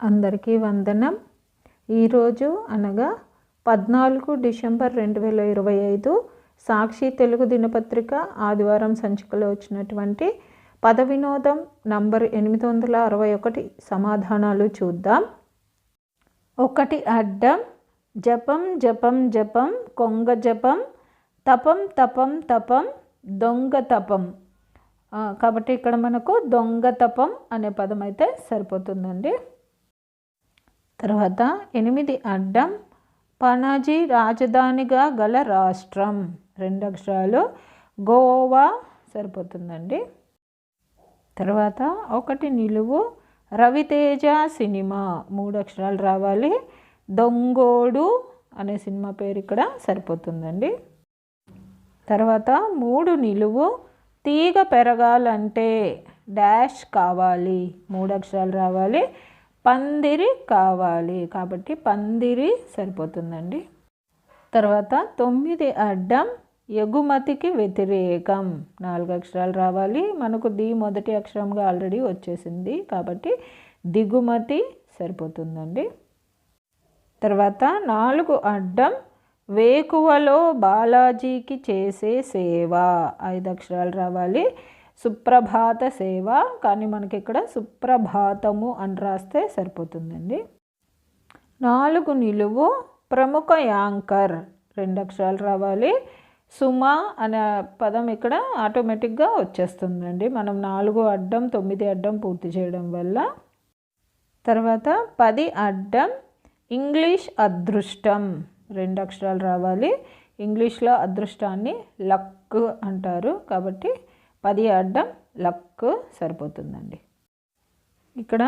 అందరికీ వందనం. ఈరోజు అనగా పద్నాలుగు డిసెంబర్ రెండు వేల ఇరవై ఐదు సాక్షి తెలుగు దినపత్రిక ఆదివారం సంచికలో వచ్చినటువంటి పద వినోదం నంబర్ ఎనిమిది వందల అరవై ఒకటి సమాధానాలు చూద్దాం. ఒకటి అడ్డం జపం జపం జపం కొంగ జపం తపం తపం తపం దొంగ తపం. కాబట్టి ఇక్కడ మనకు దొంగ తపం అనే పదం అయితే సరిపోతుందండి. తర్వాత ఎనిమిది అడ్డం పనాజీ రాజధానిగా గల రాష్ట్రం. రెండు అక్షరాలు గోవా సరిపోతుందండి. తర్వాత ఒకటి నిలువు రవితేజ సినిమా. మూడు అక్షరాలు రావాలి. దొంగోడు అనే సినిమా పేరు ఇక్కడ సరిపోతుందండి. తర్వాత మూడు నిలువు తీగ పెరగాలంటే డాష్ కావాలి. మూడు అక్షరాలు రావాలి. పందిరి కావాలి. కాబట్టి పందిరి సరిపోతుందండి. తర్వాత తొమ్మిది అడ్డం ఎగుమతికి వ్యతిరేకం. నాలుగు అక్షరాలు రావాలి. మనకు ది మొదటి అక్షరంగా ఆల్రెడీ వచ్చేసింది. కాబట్టి దిగుమతి సరిపోతుందండి. తర్వాత నాలుగు అడ్డం వేకువలో బాలాజీకి చేసే సేవ. ఐదు అక్షరాలు రావాలి. సుప్రభాత సేవ కానీ మనకి ఇక్కడ సుప్రభాతము అని రాస్తే సరిపోతుందండి. నాలుగు నిలువు ప్రముఖ యాంకర్ రెండు అక్షరాలు రావాలి. సుమ అనే పదం ఇక్కడ ఆటోమేటిక్గా వచ్చేస్తుందండి. మనం నాలుగు అడ్డం తొమ్మిది అడ్డం పూర్తి చేయడం వల్ల. తర్వాత పది అడ్డం ఇంగ్లీష్ అదృష్టం రెండు అక్షరాలు రావాలి. ఇంగ్లీష్లో అదృష్టాన్ని లక్ అంటారు కాబట్టి పది అడ్డం లక్ సరిపోతుందండి. ఇక్కడ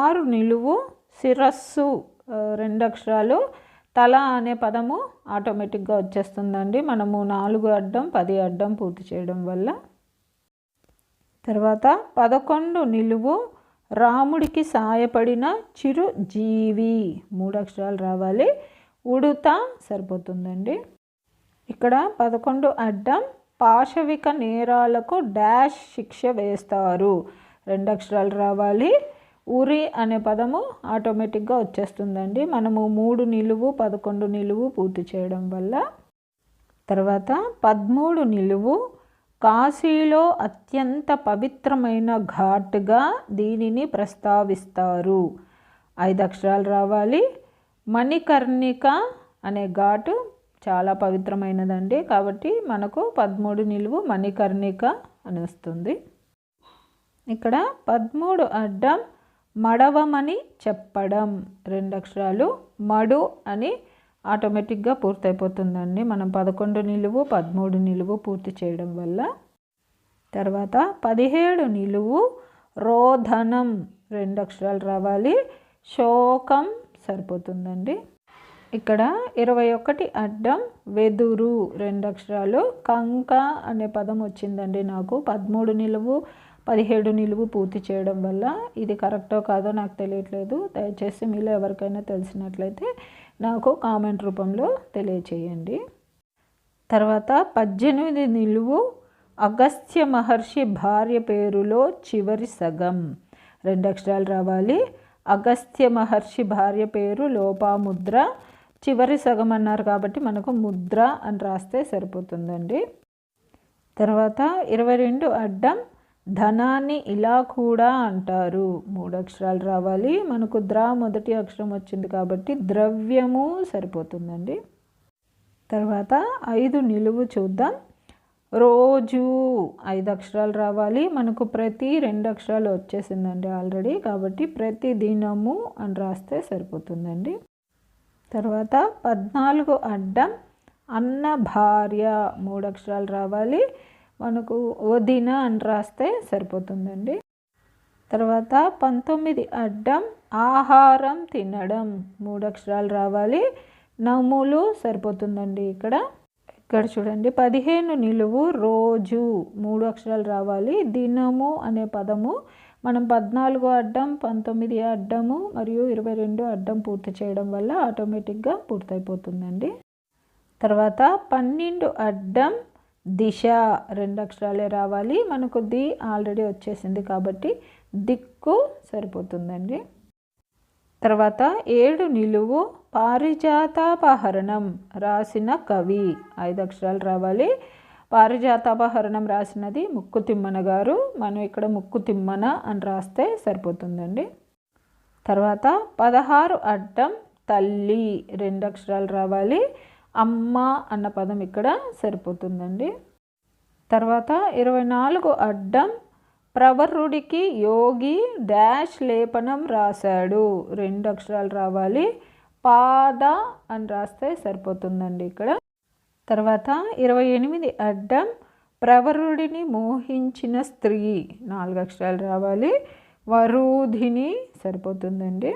ఆరు నిలువు శిరస్సు రెండు అక్షరాలు తల అనే పదము ఆటోమేటిక్గా వచ్చేస్తుందండి. మనము నాలుగు అడ్డం పది అడ్డం పూర్తి చేయడం వల్ల. తర్వాత పదకొండు నిలువు రాముడికి సాయపడిన చిరు జీవి మూడు అక్షరాలు రావాలి. ఉడుత సరిపోతుందండి. ఇక్కడ పదకొండు అడ్డం పాశవిక నేరాలకు డాష్ శిక్ష వేస్తారు. రెండు అక్షరాలు రావాలి. ఉరి అనే పదము ఆటోమేటిక్గా వచ్చేస్తుందండి. మనము మూడు నిలువు పదకొండు నిలువు పూర్తి చేయడం వల్ల. తర్వాత పదమూడు నిలువు. కాశీలో అత్యంత పవిత్రమైన ఘాట్గా దీనిని ప్రస్తావిస్తారు. ఐదు అక్షరాలు రావాలి. మణికర్ణిక అనే ఘాటు చాలా పవిత్రమైనదండి. కాబట్టి మనకు పదమూడు నిలువు మణికర్ణిక అని వస్తుంది. ఇక్కడ పదమూడు అడ్డం మడవమని చెప్పడం. రెండు అక్షరాలు మడు అని ఆటోమేటిక్గా పూర్తయిపోతుందండి. మనం పదకొండు నిలువు పదమూడు నిలువు పూర్తి చేయడం వల్ల. తర్వాత పదిహేడు నిలువు రోధనం. రెండు అక్షరాలు రావాలి. శోకం సరిపోతుందండి. ఇక్కడ ఇరవై ఒకటి అడ్డం వెదురు రెండు అక్షరాలు కంక అనే పదం వచ్చిందండి నాకు. పదమూడు నిలువు పదిహేడు నిలువు పూర్తి చేయడం వల్ల ఇది కరెక్టో కాదో నాకు తెలియట్లేదు. దయచేసి మీలో ఎవరికైనా తెలిసినట్లయితే నాకు కామెంట్ రూపంలో తెలియచేయండి. తర్వాత పద్దెనిమిది నిలువు అగస్త్య మహర్షి భార్య పేరులో చివరి సగం రెండు అక్షరాలు రావాలి. అగస్త్య మహర్షి భార్య పేరు లోపాముద్ర చివరి సగం అన్నారు కాబట్టి మనకు ముద్ర అని రాస్తే సరిపోతుందండి. తర్వాత ఇరవై రెండు అడ్డం ధనాన్ని ఇలా కూడా అంటారు. మూడు అక్షరాలు రావాలి. మనకు ద్ర మొదటి అక్షరం వచ్చింది కాబట్టి ద్రవ్యము సరిపోతుందండి. తర్వాత ఐదు నిలువు చూద్దాం. రోజు ఐదు అక్షరాలు రావాలి. మనకు ప్రతి రెండు అక్షరాలు వచ్చేసిందండి ఆల్రెడీ కాబట్టి ప్రతి దినము అని రాస్తే సరిపోతుందండి. తర్వాత పద్నాలుగు అడ్డం అన్న భార్య మూడు అక్షరాలు రావాలి. మనకు వదిన అని రాస్తే సరిపోతుందండి. తర్వాత పంతొమ్మిది అడ్డం ఆహారం తినడం మూడు అక్షరాలు రావాలి. నములు సరిపోతుందండి ఇక్కడ. ఇక్కడ చూడండి పదిహేను నిలువు రోజు మూడు అక్షరాలు రావాలి. దినము అనే పదము మనం పద్నాలుగు అడ్డం పంతొమ్మిది అడ్డము మరియు ఇరవై రెండు అడ్డం పూర్తి చేయడం వల్ల ఆటోమేటిక్గా పూర్తయిపోతుందండి. తర్వాత పన్నెండు అడ్డం దిశ రెండు అక్షరాలే రావాలి. మనకు ది ఆల్రెడీ వచ్చేసింది కాబట్టి దిక్కు సరిపోతుందండి. తర్వాత ఏడు నిలువు పారిజాతాపహరణం రాసిన కవి ఐదు అక్షరాలు రావాలి. పారిజాతాపహరణం రాసినది ముక్కు తిమ్మన గారు. మనం ఇక్కడ ముక్కు తిమ్మన అని రాస్తే సరిపోతుందండి. తర్వాత పదహారు అడ్డం తల్లి రెండు అక్షరాలు రావాలి. అమ్మ అన్న పదం ఇక్కడ సరిపోతుందండి. తర్వాత ఇరవై నాలుగు అడ్డం ప్రవరుడికి యోగి డాష్ లేపనం రాశాడు. రెండు అక్షరాలు రావాలి. పాద అని రాస్తే సరిపోతుందండి ఇక్కడ. తర్వాత ఇరవై ఎనిమిది అడ్డం ప్రవరుడిని మోహించిన స్త్రీ. నాలుగు అక్షరాలు రావాలి. వరూధిని సరిపోతుందండి.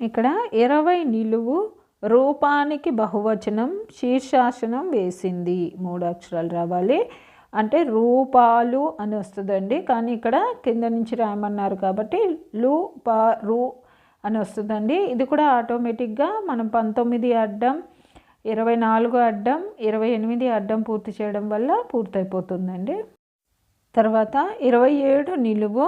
ఇక్కడ ఇరవై నిలువు రూపానికి బహువచనం శీర్షాసనం వేసింది. మూడు అక్షరాలు రావాలి. అంటే రూపాలు అని వస్తుందండి. కానీ ఇక్కడ కింద నుంచి రాయమన్నారు కాబట్టి లు ప రూ అని వస్తుందండి. ఇది కూడా ఆటోమేటిక్గా మనం పంతొమ్మిది అడ్డం ఇరవై నాలుగు అడ్డం ఇరవై ఎనిమిది అడ్డం పూర్తి చేయడం వల్ల పూర్తయిపోతుందండి. తర్వాత ఇరవై ఏడు నిలువు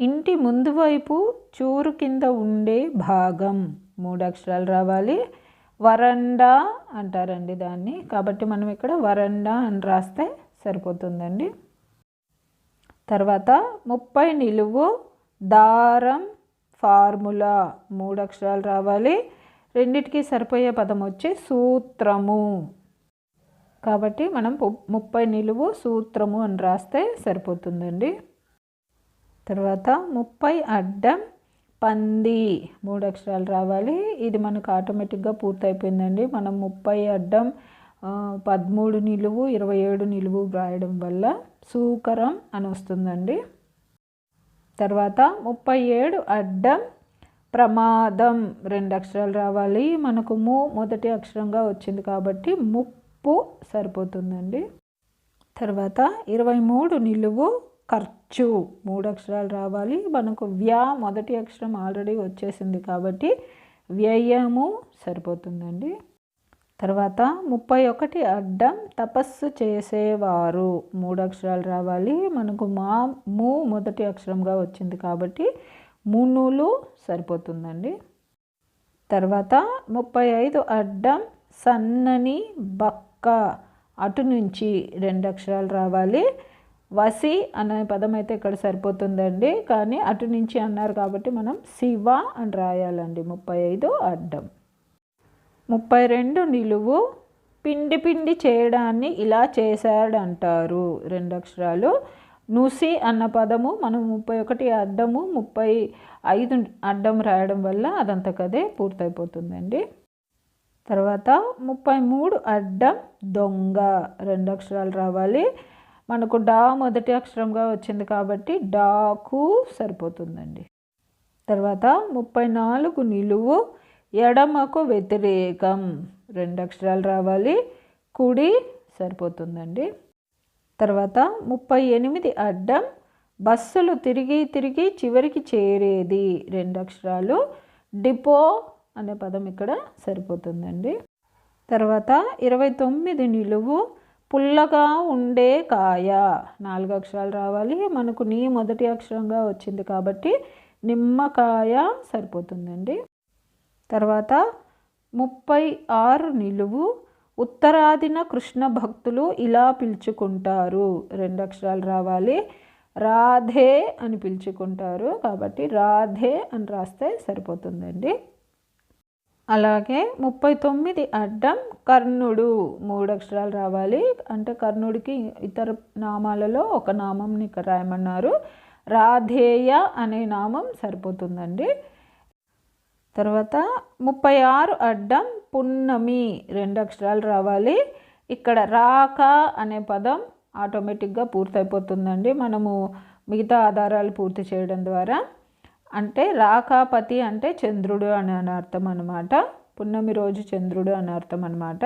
ఇంటి ముందు వైపు చూరు కింద ఉండే భాగం మూడు అక్షరాలు రావాలి. వరండా అంటారండి దాన్ని. కాబట్టి మనం ఇక్కడ వరండా అని రాస్తే సరిపోతుందండి. తర్వాత ముప్పై నిలువు దారం ఫార్ములా మూడు అక్షరాలు రావాలి. రెండిటికి సరిపోయే పదం వచ్చి సూత్రము. కాబట్టి మనం ముప్పై నిలువు సూత్రము అని రాస్తే సరిపోతుందండి. తర్వాత ముప్పై అడ్డం పంది మూడు అక్షరాలు రావాలి. ఇది మనకు ఆటోమేటిక్గా పూర్తయిపోయిందండి. మనం ముప్పై అడ్డం పదమూడు నిలువు ఇరవై ఏడు నిలువు వ్రాయడం వల్ల సూకరం అని వస్తుందండి. తర్వాత ముప్పై ఏడు అడ్డం ప్రమాదం రెండు అక్షరాలు రావాలి. మనకు ము మొదటి అక్షరంగా వచ్చింది కాబట్టి ముప్పు సరిపోతుందండి. తర్వాత ఇరవై మూడు నిలువు ఖర్చు మూడు అక్షరాలు రావాలి. మనకు వ్యా మొదటి అక్షరం ఆల్రెడీ వచ్చేసింది కాబట్టి వ్యయము సరిపోతుందండి. తర్వాత ముప్పై ఒకటి అడ్డం తపస్సు చేసేవారు మూడు అక్షరాలు రావాలి. మనకు మా ము మొదటి అక్షరంగా వచ్చింది కాబట్టి మునులు సరిపోతుందండి. తర్వాత ముప్పై ఐదు అడ్డం సన్నని బక్క అటు నుంచి రెండు అక్షరాలు రావాలి. వసి అనే పదం అయితే ఇక్కడ సరిపోతుందండి. కానీ అటు నుంచి అన్నారు కాబట్టి మనం శివ అని రాయాలండి. ముప్పై ఐదు అడ్డం. ముప్పై రెండు నిలువు. పిండి పిండి చేయడాన్ని ఇలా చేశాడంటారు రెండు అక్షరాలు. నూసి అన్న పదము మనం ముప్పై ఒకటి అడ్డము ముప్పై ఐదు అడ్డం రాయడం వల్ల అదంతకదే పూర్తయిపోతుందండి. తర్వాత ముప్పై మూడు అడ్డం దొంగ రెండు అక్షరాలు రావాలి. మనకు డా మొదటి అక్షరంగా వచ్చింది కాబట్టి డాకు సరిపోతుందండి. తర్వాత ముప్పై నాలుగు నిలువు ఎడమకు వ్యతిరేకం రెండు అక్షరాలు రావాలి. కుడి సరిపోతుందండి. తర్వాత ముప్పై ఎనిమిది అడ్డం బస్సులు తిరిగి తిరిగి చివరికి చేరేది. రెండు అక్షరాలు డిపో అనే పదం ఇక్కడ సరిపోతుందండి. తర్వాత ఇరవై తొమ్మిది నిలువు పుల్లగా ఉండే కాయ. నాలుగు అక్షరాలు రావాలి. మనకు నీ మొదటి అక్షరంగా వచ్చింది కాబట్టి నిమ్మకాయ సరిపోతుందండి. తర్వాత ముప్పై ఆరు నిలువు ఉత్తరాదిన కృష్ణ భక్తులు ఇలా పిలుచుకుంటారు. రెండు అక్షరాలు రావాలి. రాధే అని పిలుచుకుంటారు. కాబట్టి రాధే అని రాస్తే సరిపోతుందండి. అలాగే ముప్పై తొమ్మిది అడ్డం కర్ణుడు మూడు అక్షరాలు రావాలి. అంటే కర్ణుడికి ఇతర నామాలలో ఒక నామంని ఇక్కడ రాయమన్నారు. రాధేయ అనే నామం సరిపోతుందండి. తర్వాత ముప్పై ఆరు అడ్డం పున్నమి రెండు అక్షరాలు రావాలి. ఇక్కడ రాక అనే పదం ఆటోమేటిక్గా పూర్తయిపోతుందండి. మనము మిగతా ఆధారాలు పూర్తి చేయడం ద్వారా. అంటే రాకాపతి అంటే చంద్రుడు అని అని అర్థం అనమాట పున్నమి రోజు చంద్రుడు అని అర్థం అనమాట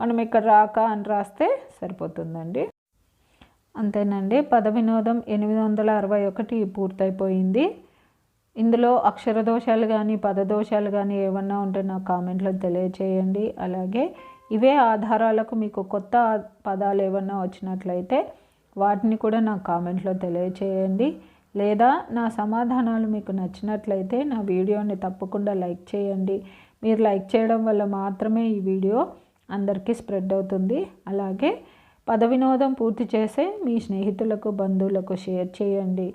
మనం ఇక్కడ రాక అని రాస్తే సరిపోతుందండి. అంతేనండి. పద వినోదం ఎనిమిది వందల అరవై ఒకటి పూర్తయిపోయింది. ఇందులో అక్షర దోషాలు కానీ పదదోషాలు కానీ ఏమన్నా ఉంటే నాకు కామెంట్లో తెలియచేయండి. అలాగే ఇవే ఆధారాలకు మీకు కొత్త పదాలు ఏమన్నా వచ్చినట్లయితే వాటిని కూడా నాకు కామెంట్లో తెలియచేయండి. లేదా నా సమాధానాలు మీకు నచ్చినట్లయితే నా వీడియోని తప్పకుండా లైక్ చేయండి. మీరు లైక్ చేయడం వల్ల మాత్రమే ఈ వీడియో అందరికీ స్ప్రెడ్ అవుతుంది. అలాగే పద వినోదం పూర్తి చేసే మీ స్నేహితులకు బంధువులకు షేర్ చేయండి.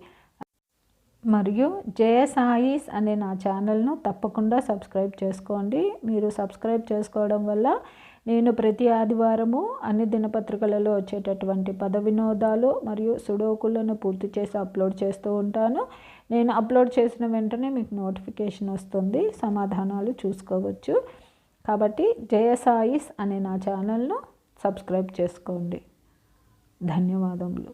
మరియు జయసాయిస్ అనే నా ఛానల్ను తప్పకుండా సబ్స్క్రైబ్ చేసుకోండి. మీరు సబ్స్క్రైబ్ చేసుకోవడం వల్ల నేను ప్రతి ఆదివారము అన్ని దినపత్రికలలో వచ్చేటటువంటి పద వినోదాలు మరియు సుడోకులను పూర్తి చేసి అప్లోడ్ చేస్తూ ఉంటాను. నేను అప్లోడ్ చేసిన వెంటనే మీకు నోటిఫికేషన్ వస్తుంది. సమాధానాలు చూసుకోవచ్చు. కాబట్టి జయసాయిస్ అనే నా ఛానల్ను సబ్స్క్రైబ్ చేసుకోండి. ధన్యవాదములు.